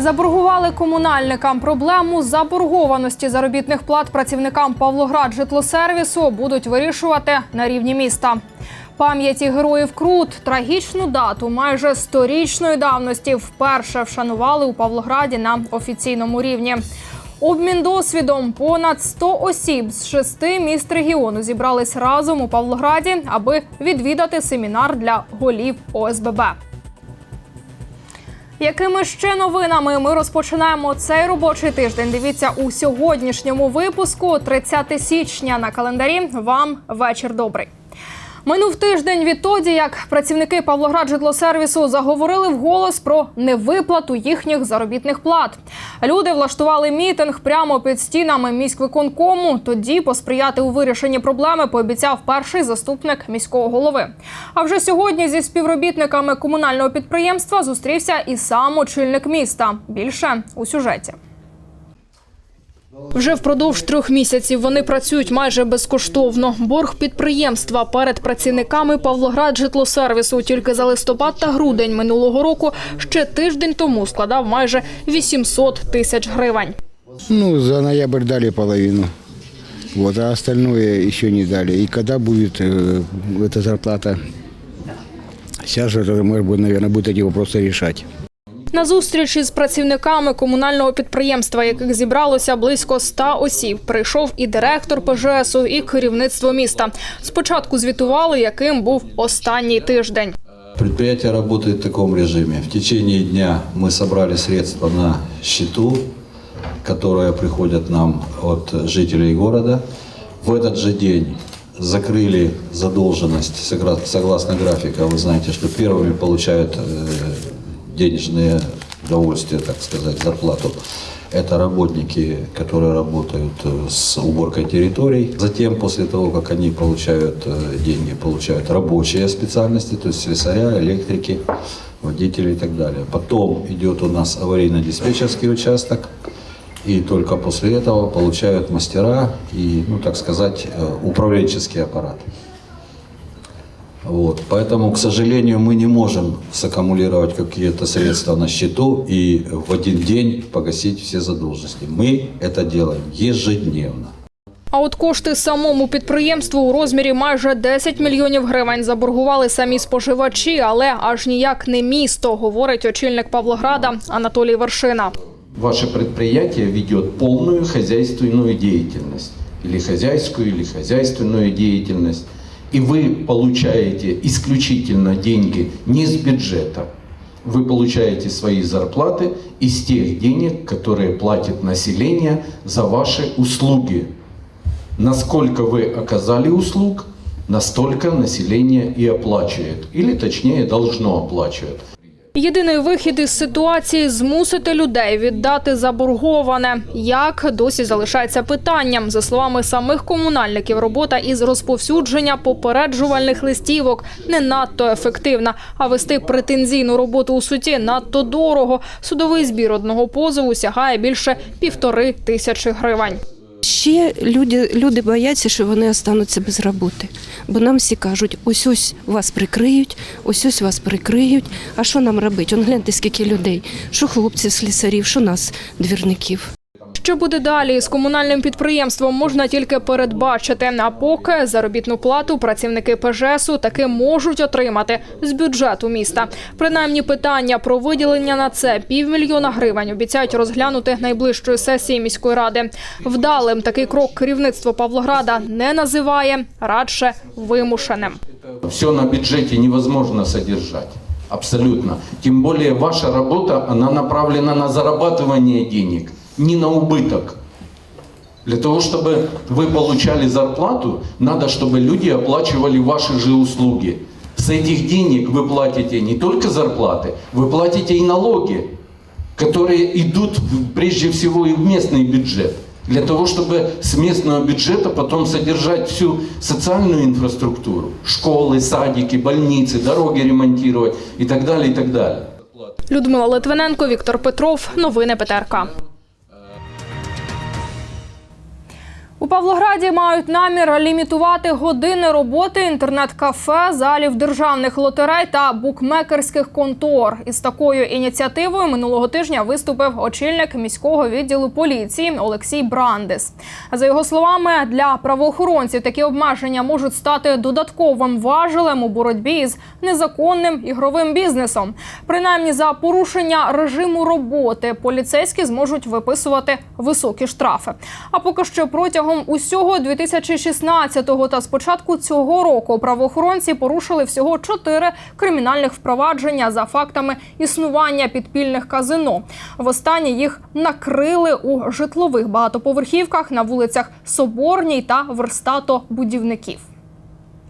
Заборгували комунальникам проблему заборгованості заробітних плат працівникам Павлоград житлосервісу будуть вирішувати на рівні міста. Пам'яті героїв Крут трагічну дату майже сторічної давності вперше вшанували у Павлограді на офіційному рівні. Обмін досвідом понад 100 осіб з шести міст регіону зібрались разом у Павлограді, аби відвідати семінар для голів ОСББ. Якими ще новинами ми розпочинаємо цей робочий тиждень? Дивіться у сьогоднішньому випуску, 30 січня на календарі. Вам вечір добрий. Минув тиждень відтоді, як працівники Павлоград житлосервісу заговорили вголос про невиплату їхніх заробітних плат. Люди влаштували мітинг прямо під стінами міськвиконкому. Тоді посприяти у вирішенні проблеми пообіцяв перший заступник міського голови. А вже сьогодні зі співробітниками комунального підприємства зустрівся і сам очільник міста. Більше у сюжеті. Вже впродовж трьох місяців вони працюють майже безкоштовно. Борг підприємства перед працівниками Павлоград житлосервісу тільки за листопад та грудень минулого року ще тиждень тому складав майже 800 тисяч гривень. Ну, за ноябрь дали половину. Вот, а остальное еще не дали. И когда будет э, эта зарплата? Сейчас же мэр, наверное, будет эти вопросы решать. На зустрічі з працівниками комунального підприємства, яких зібралося близько 100 осіб, прийшов і директор ПЖСу, і керівництво міста. Спочатку звітували, яким був останній тиждень. Предприятие работает в таком режиме. В течение дня мы собрали средства на счету, которые приходят нам от жителей города. В этот же день закрыли задолженность согра- согласно графика. Вы знаете, что первыми получают э, денежные удовольствия, так сказать, зарплату. Это работники, которые работают э, с уборкой территорий. Затем, после того, как они получают э, деньги, получают рабочие специальности, то есть слесаря, электрики, водители и так далее. Потом идет у нас аварийно-диспетчерский участок. И только после этого получают мастера и, ну так сказать, э, управленческий аппарат. Вот. Поэтому, к сожалению, мы не можем саккумулировать какие-то средства на счету и в один день погасить все задолженности. Мы это делаем ежедневно. А от кошти самому підприємству у розмірі майже 10 мільйонів гривень заборгували самі споживачі, але аж ніяк не місто, говорить очільник Павлограда Анатолій Вершина. ваше предприятие ведет полную хозяйственную деятельность. Или хозяйскую, или хозяйственную деятельность. И вы получаете исключительно деньги не с бюджета. Вы получаете свои зарплаты из тех денег, которые платит население за ваши услуги. Насколько вы оказали услуг, настолько население и оплачивает. Или точнее должно оплачивать. Єдиний вихід із ситуації змусити людей віддати заборговане. Як досі залишається питанням. За словами самих комунальників, робота із розповсюдження попереджувальних листівок не надто ефективна. А вести претензійну роботу у суді надто дорого. Судовий збір одного позову сягає більше півтори тисячі гривень. Ще люди, люди бояться, що вони остануться без роботи. Бо нам всі кажуть, ось ось вас прикриють, ось ось вас прикриють. А що нам робити? Он гляньте, скільки людей, що хлопців, слісарів, що нас, двірників. Що буде далі з комунальним підприємством, можна тільки передбачити. А поки заробітну плату працівники ПЖСу таки можуть отримати з бюджету міста. Принаймні, питання про виділення на це півмільйона гривень обіцяють розглянути найближчої сесії міської ради. Вдалим такий крок керівництво Павлограда не називає, радше вимушеним. Все на бюджете невозможно содержать. Абсолютно. Тем более ваша работа, она направлена на зарабатывание денег, не на убыток. Для того, чтобы вы получали зарплату, надо, чтобы люди оплачивали ваши же услуги. С этих денег вы платите не только зарплаты, вы платите и налоги, которые идут в- прежде всего и в местный бюджет. Для того, чтобы с местного бюджета потом содержать всю социальную инфраструктуру. Школы, садики, больницы, дороги ремонтировать и так далее, и так далее. Людмила Литвиненко, Віктор Петров. Новини ПТРК. У Павлограді мають намір лімітувати години роботи інтернет-кафе, залів державних лотерей та букмекерських контор. Із такою ініціативою минулого тижня виступив очільник міського відділу поліції Олексій Брандес. За його словами, для правоохоронців такі обмеження можуть стати додатковим важелем у боротьбі із незаконним ігровим бізнесом. Принаймні за порушення режиму роботи поліцейські зможуть виписувати високі штрафи. А поки що протягом усього 2016-го та спочатку цього року правоохоронці порушили всього чотири кримінальних впровадження за фактами існування підпільних казино. Востаннє їх накрили у житлових багатоповерхівках на вулицях Соборній та Верстато будівників.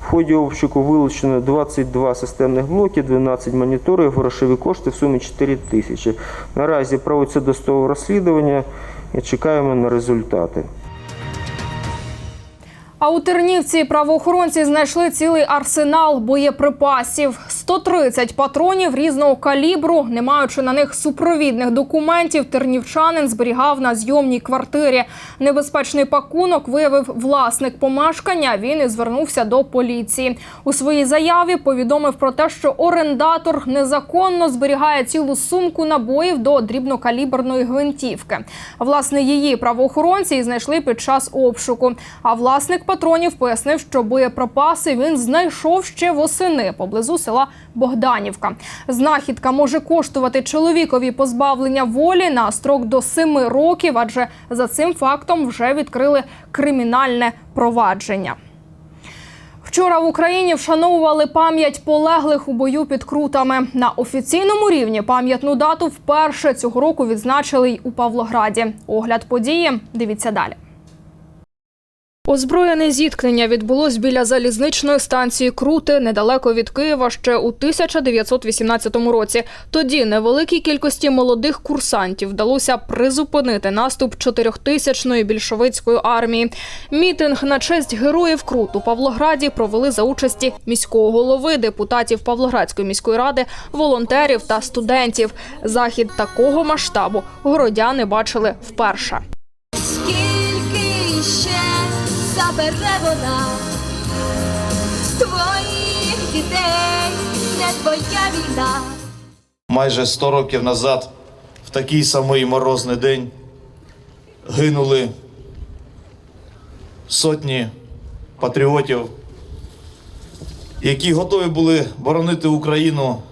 В ході обшуку вилучено 22 системних блоки, 12 моніторів, грошові кошти в сумі 4 тисячі. Наразі проводиться досудове розслідування і чекаємо на результати. А у Тернівці правоохоронці знайшли цілий арсенал боєприпасів: 130 патронів різного калібру. Не маючи на них супровідних документів, тернівчанин зберігав на зйомній квартирі. Небезпечний пакунок виявив власник помешкання. Він і звернувся до поліції. У своїй заяві повідомив про те, що орендатор незаконно зберігає цілу сумку набоїв до дрібнокаліберної гвинтівки. Власне, її правоохоронці знайшли під час обшуку. А власник патронів пояснив, що боєприпаси він знайшов ще восени поблизу села Богданівка. Знахідка може коштувати чоловікові позбавлення волі на строк до семи років, адже за цим фактом вже відкрили кримінальне провадження. Вчора в Україні вшановували пам'ять полеглих у бою під крутами. На офіційному рівні пам'ятну дату вперше цього року відзначили й у Павлограді. Огляд події дивіться далі. Озброєне зіткнення відбулось біля залізничної станції Крути недалеко від Києва ще у 1918 році. Тоді невеликій кількості молодих курсантів вдалося призупинити наступ чотирьохтисячної більшовицької армії. Мітинг на честь героїв Крут у Павлограді провели за участі міського голови, депутатів Павлоградської міської ради, волонтерів та студентів. Захід такого масштабу городяни бачили вперше. Скільки ще забере вона твоїх дітей, не твоя війна. майже 100 років назад, в такий самий морозний день, гинули сотні патріотів, які готові були боронити Україну,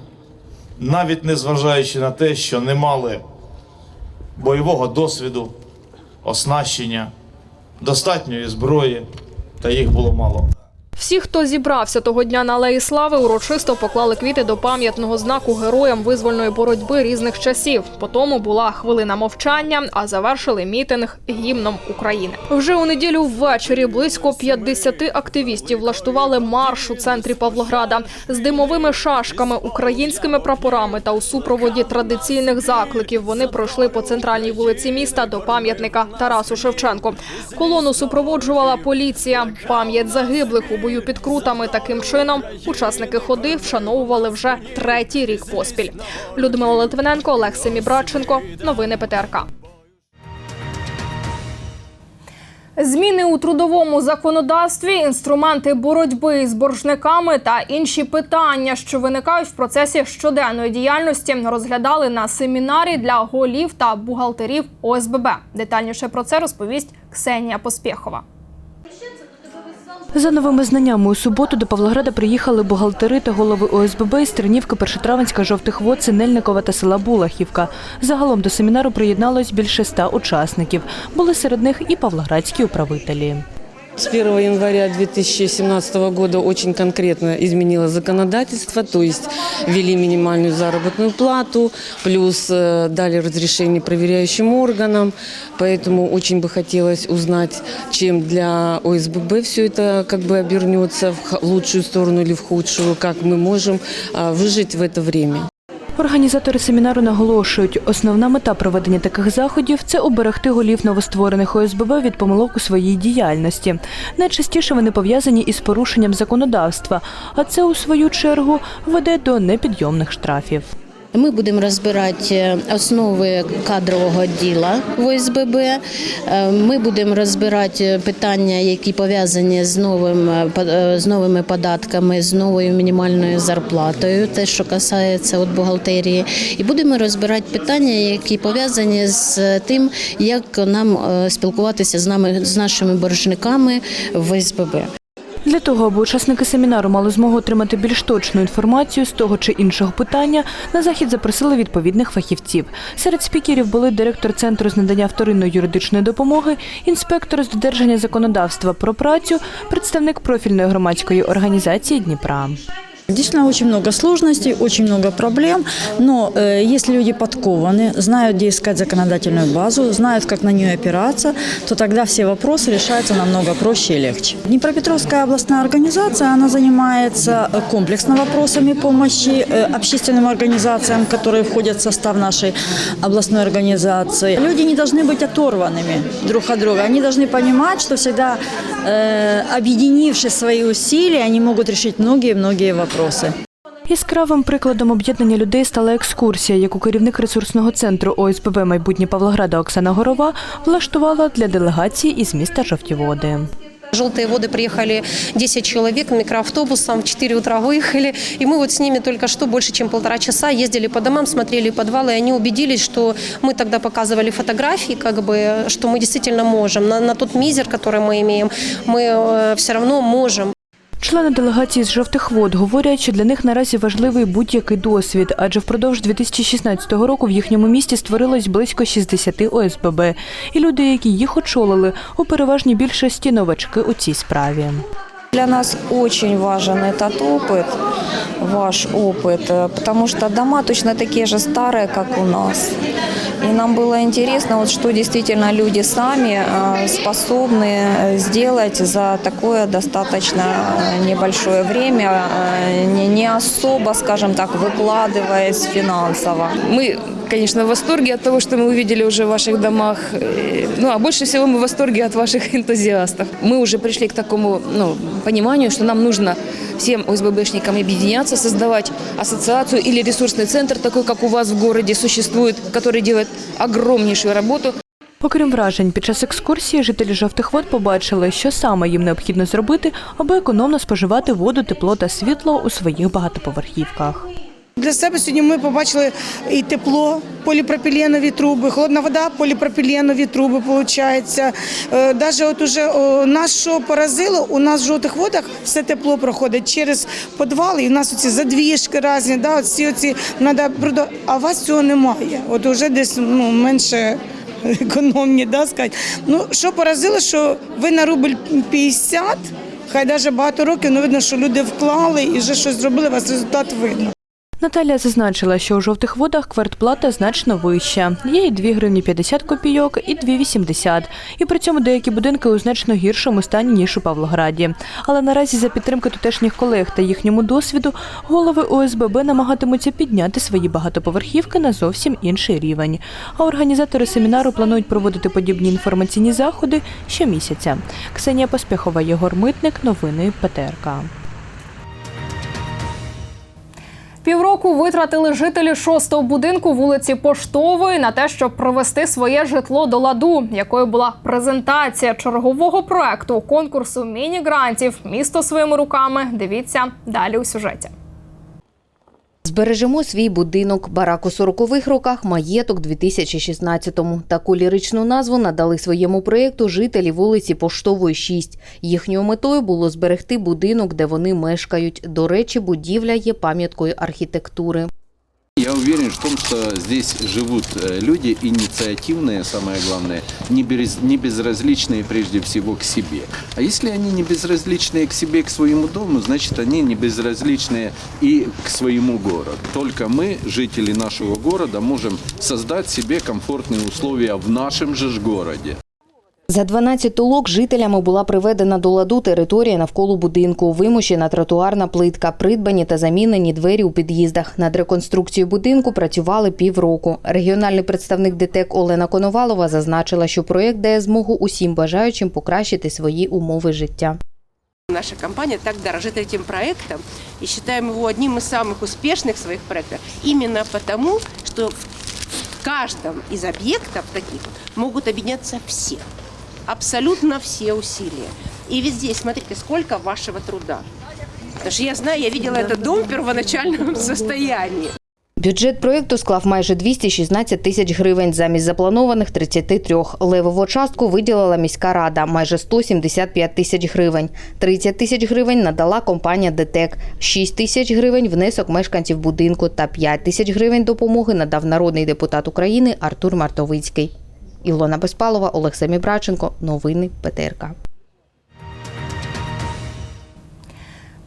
навіть незважаючи на те, що не мали бойового досвіду, оснащення, достатньої зброї, та їх було мало. Всі, хто зібрався того дня на Алеї Слави, урочисто поклали квіти до пам'ятного знаку героям визвольної боротьби різних часів. Потому була хвилина мовчання, а завершили мітинг гімном України. Вже у неділю ввечері близько 50 активістів влаштували марш у центрі Павлограда з димовими шашками, українськими прапорами та у супроводі традиційних закликів. Вони пройшли по центральній вулиці міста до пам'ятника Тарасу Шевченку. Колону супроводжувала поліція. Пам'ять загиблих у бою під крутами. Таким чином учасники ходи вшановували вже третій рік поспіль. Людмила Литвиненко, Олег Семібрадченко. Новини ПТРК. Зміни у трудовому законодавстві, інструменти боротьби з боржниками та інші питання, що виникають в процесі щоденної діяльності, розглядали на семінарі для голів та бухгалтерів ОСББ. Детальніше про це розповість Ксенія Поспєхова. За новими знаннями у суботу до Павлограда приїхали бухгалтери та голови ОСББ із Тернівки, Першотравенська, Жовтих Вод, Синельникова та села Булахівка. Загалом до семінару приєдналось більше ста учасників. Були серед них і павлоградські управителі. С 1 января 2017 года очень конкретно изменилось законодательство, то есть ввели минимальную заработную плату, плюс э, дали разрешение проверяющим органам. Поэтому очень бы хотелось узнать, чем для ОСББ все это как бы обернется в лучшую сторону или в худшую, как мы можем а, выжить в это время. Організатори семінару наголошують, основна мета проведення таких заходів це уберегти голів новостворених ОСББ від помилок у своїй діяльності. Найчастіше вони пов'язані із порушенням законодавства, а це у свою чергу веде до непідйомних штрафів. Ми будемо розбирати е, основи кадрового діла в ОСББ. Е, Ми будемо розбирати питання, які пов'язані з новим е, з новими податками, з новою мінімальною зарплатою, те, що касається от бухгалтерії, і будемо розбирати питання, які пов'язані з тим, як нам спілкуватися з нами з нашими боржниками в ОСББ. Для того, аби учасники семінару мали змогу отримати більш точну інформацію з того чи іншого питання, на захід запросили відповідних фахівців. Серед спікерів були директор центру з надання вторинної юридичної допомоги, інспектор з додержання законодавства про працю, представник профільної громадської організації Дніпра. Действительно, очень много сложностей, очень много проблем, но э, если люди подкованы, знают, где искать законодательную базу, знают, как на нее опираться, то тогда все вопросы решаются намного проще и легче. Днепропетровская областная организация, она занимается э, комплексно вопросами помощи э, общественным организациям, которые входят в состав нашей областной организации. Люди не должны быть оторванными друг от друга, они должны понимать, что всегда э, объединивши свои усилия, они могут решить многие-многие вопросы. Яскравим прикладом об'єднання людей стала екскурсія, яку керівник ресурсного центру ОСББ майбутнє Павлограда Оксана Горова влаштувала для делегації із міста Жовтіводи. Желтые воды приехали 10 человек микроавтобусом, в 4 утра выехали. И мы вот с ними только что больше, чем полтора часа ездили по домам, смотрели подвалы, и они убедились, что мы тогда показывали фотографии, как бы, что мы действительно можем. На, на тот мизер, который мы имеем, мы все равно можем. Члени делегації з жовтих вод говорять, що для них наразі важливий будь-який досвід, адже впродовж 2016 року в їхньому місті створилось близько 60 ОСББ. І люди, які їх очолили, у переважній більшості новачки у цій справі. Для нас очень важен этот опыт, ваш опыт, э, потому что дома точно такие же старые, как у нас. И нам было интересно, вот что действительно люди сами э, способны э, сделать за такое достаточно э, небольшое время, э, не- не особо, скажем так, выкладываясь финансово. Мы, конечно, в восторге от того, что мы увидели уже в ваших домах. Э, Ну, а больше всего мы в восторге от ваших энтузиастов. Мы уже пришли к такому ну, пониманию, что нам нужно всем ОСББшникам объединяться, создавать ассоциацию или ресурсный центр, такой, как у вас в городе существует, который делает огромнейшую работу. Окрім вражень, під час екскурсії жителі жовтих вод побачили, що саме їм необхідно зробити, аби економно споживати воду, тепло та світло у своїх багатоповерхівках. Для себе сьогодні ми побачили і тепло, поліпропіленові труби, холодна вода, поліпропіленові труби, виходить. Навіть от уже нас що поразило, у нас в жовтих водах все тепло проходить через підвали, і в нас оці задвіжки різні, да, всі оці, надо, а у вас цього немає. От уже десь ну, менше економні, да, сказати. Ну, що поразило, що ви на рубль 50, хай навіть багато років, ну видно, що люди вклали і вже щось зробили, у вас результат видно. Наталія зазначила, що у жовтих водах квартплата значно вища. Є і 2 гривні 50 копійок, і 2,80. І при цьому деякі будинки у значно гіршому стані, ніж у Павлограді. Але наразі за підтримки тутешніх колег та їхньому досвіду голови ОСББ намагатимуться підняти свої багатоповерхівки на зовсім інший рівень. А організатори семінару планують проводити подібні інформаційні заходи щомісяця. Ксенія Поспіхова, Єгор Митник, новини ПТРК. Півроку витратили жителі шостого будинку вулиці Поштової на те, щоб привести своє житло до ладу, якою була презентація чергового проекту конкурсу міні-грантів Місто своїми руками. Дивіться далі у сюжеті. Збережемо свій будинок. Барак у 40-х роках, маєток 2016-му. Таку ліричну назву надали своєму проєкту жителі вулиці Поштової 6. Їхньою метою було зберегти будинок, де вони мешкають. До речі, будівля є пам'яткою архітектури. Я уверен в том, что здесь живут э, люди инициативные, самое главное, не, без, не безразличные прежде всего к себе. А если они не безразличные к себе, к своему дому, значит они не безразличные и к своему городу. Только мы, жители нашего города, можем создать себе комфортные условия в нашем же городе. За 12 толок жителями була приведена до ладу територія навколо будинку, вимушена тротуарна плитка, придбані та замінені двері у під'їздах. Над реконструкцією будинку працювали півроку. Регіональний представник ДТЕК Олена Коновалова зазначила, що проєкт дає змогу усім бажаючим покращити свої умови життя. наша компания так дорожит этим проектом и считаем его одним из самых успешных своих проектов. Именно потому, что в каждом из объектов таких могут объединяться все. Абсолютно все усилия. И ведь смотрите, сколько вашего труда. Потому что я знаю, я видела этот дом в первоначальном состоянии. Бюджет проєкту склав майже 216 тисяч гривень замість запланованих 33. Левову частку виділила міська рада – майже 175 тисяч гривень. 30 тисяч гривень надала компанія ДТЕК, 6 тисяч гривень – внесок мешканців будинку та 5 тисяч гривень допомоги надав народний депутат України Артур Мартовицький. Ілона Безпалова, Олег Семібраченко. Новини ПТРК.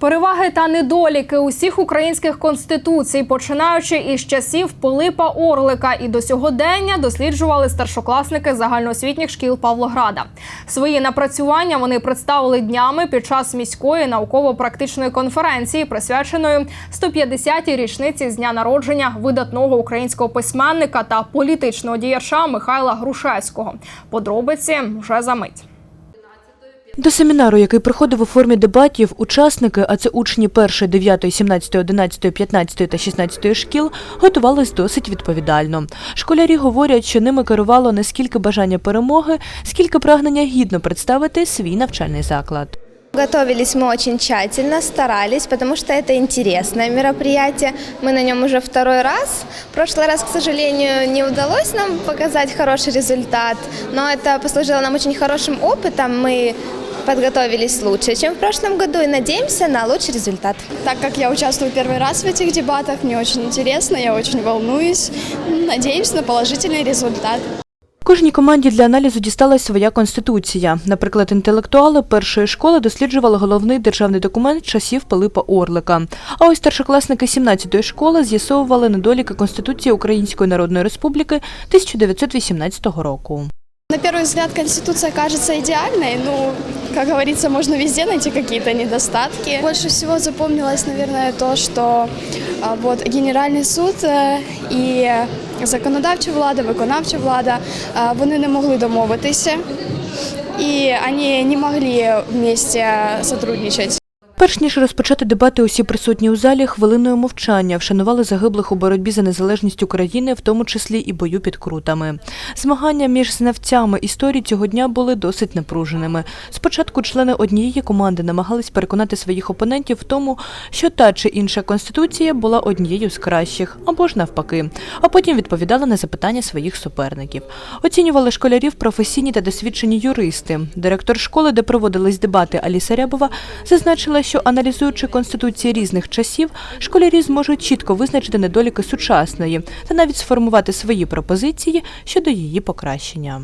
Переваги та недоліки усіх українських конституцій, починаючи із часів Пилипа Орлика і до сьогодення досліджували старшокласники загальноосвітніх шкіл Павлограда. Свої напрацювання вони представили днями під час міської науково-практичної конференції, присвяченої 150-й річниці з дня народження видатного українського письменника та політичного діяча Михайла Грушевського. Подробиці вже за мить. До семінару, який проходив у формі дебатів, учасники, а це учні 1, 9, 17, 11, 15 та 16 шкіл, готувались досить відповідально. Школярі говорять, що ними керувало не скільки бажання перемоги, скільки прагнення гідно представити свій навчальний заклад. Готовились мы очень тщательно, старались, потому что это интересное мероприятие. Мы на нем уже второй раз. В прошлый раз, к сожалению, не удалось нам показать хороший результат, но это послужило нам очень хорошим опытом. Мы подготовились лучше, чем в прошлом году и надеемся на лучший результат. Так как я участвую первый раз в этих дебатах, мне очень интересно, я очень волнуюсь. Надеемся на положительный результат. Кожній команді для аналізу дісталась своя конституція. Наприклад, інтелектуали першої школи досліджували головний державний документ часів Пилипа Орлика. А ось старшокласники 17-ї школи з'ясовували недоліки Конституції Української Народної Республіки 1918 року. На первый взгляд Конституция кажется идеальной, ну, как говорится, можно везде найти какие-то недостатки. Больше всего запомнилось, наверное, то, что вот Генеральний суд е, і законодавча влада, виконавча влада, вони не могли домовитися, і вони не могли вместе сотрудничать. Перш ніж розпочати дебати, усі присутні у залі хвилиною мовчання вшанували загиблих у боротьбі за незалежність України, в тому числі і бою під крутами. Змагання між знавцями історії цього дня були досить напруженими. Спочатку члени однієї команди намагались переконати своїх опонентів в тому, що та чи інша конституція була однією з кращих, або ж навпаки, а потім відповідали на запитання своїх суперників. Оцінювали школярів професійні та досвідчені юристи. Директор школи, де проводились дебати Аліса Рябова, зазначила, що аналізуючи конституції різних часів, школярі зможуть чітко визначити недоліки сучасної та навіть сформувати свої пропозиції щодо її покращення.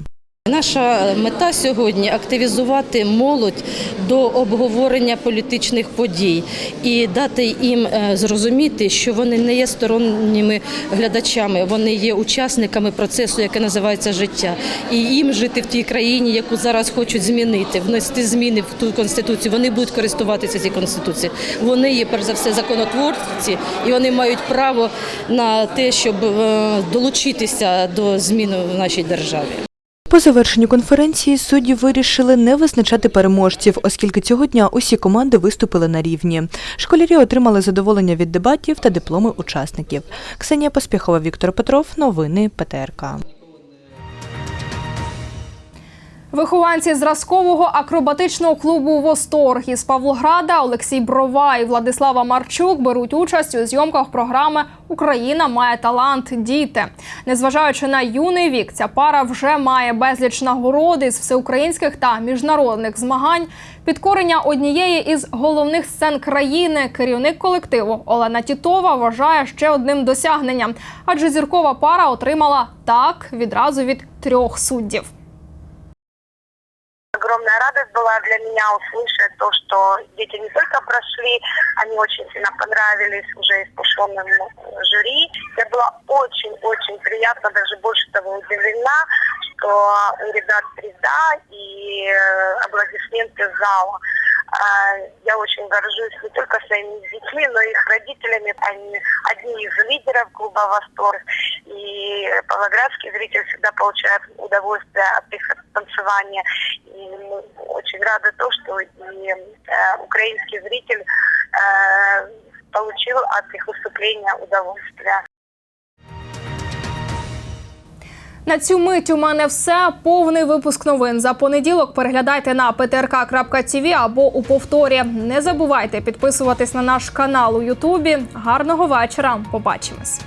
Наша мета сьогодні активізувати молодь до обговорення політичних подій і дати їм е, зрозуміти, що вони не є сторонніми глядачами, вони є учасниками процесу, який називається життя, і їм жити в тій країні, яку зараз хочуть змінити, внести зміни в ту конституцію. Вони будуть користуватися цією конституцією. Вони є перш за все законотворці, і вони мають право на те, щоб е, долучитися до змін в нашій державі. По завершенню конференції судді вирішили не визначати переможців, оскільки цього дня усі команди виступили на рівні. Школярі отримали задоволення від дебатів та дипломи учасників. Ксенія Поспіхова, Віктор Петров. Новини ПТРК. Вихованці зразкового акробатичного клубу Восторг із Павлограда Олексій Брова і Владислава Марчук беруть участь у зйомках програми Україна має талант. Діти. Незважаючи на юний вік, ця пара вже має безліч нагород із всеукраїнських та міжнародних змагань. Підкорення однієї із головних сцен країни керівник колективу Олена Тітова вважає ще одним досягненням, адже зіркова пара отримала так відразу від трьох суддів. Огромная радость была для меня услышать то, что дети не только прошли, они очень сильно понравились уже искушенным жюри. Я была очень-очень приятно, даже больше того удивлена, что у ребят среда и э, аплодисменты зала. А, Я очень горжусь не только своими детьми, но и их родителями. Они одни из лидеров клуба «Восторг». И павлоградский зритель всегда получает удовольствие от их танцевания. И мы очень рады рада то, что и э, украинский зритель э, получил от их выступления удовольствие. На цю мить у мене все. Повний випуск новин за понеділок. Переглядайте на ptrk.tv або у повторі. Не забувайте підписуватись на наш канал у Ютубі. Гарного вечора. Побачимось.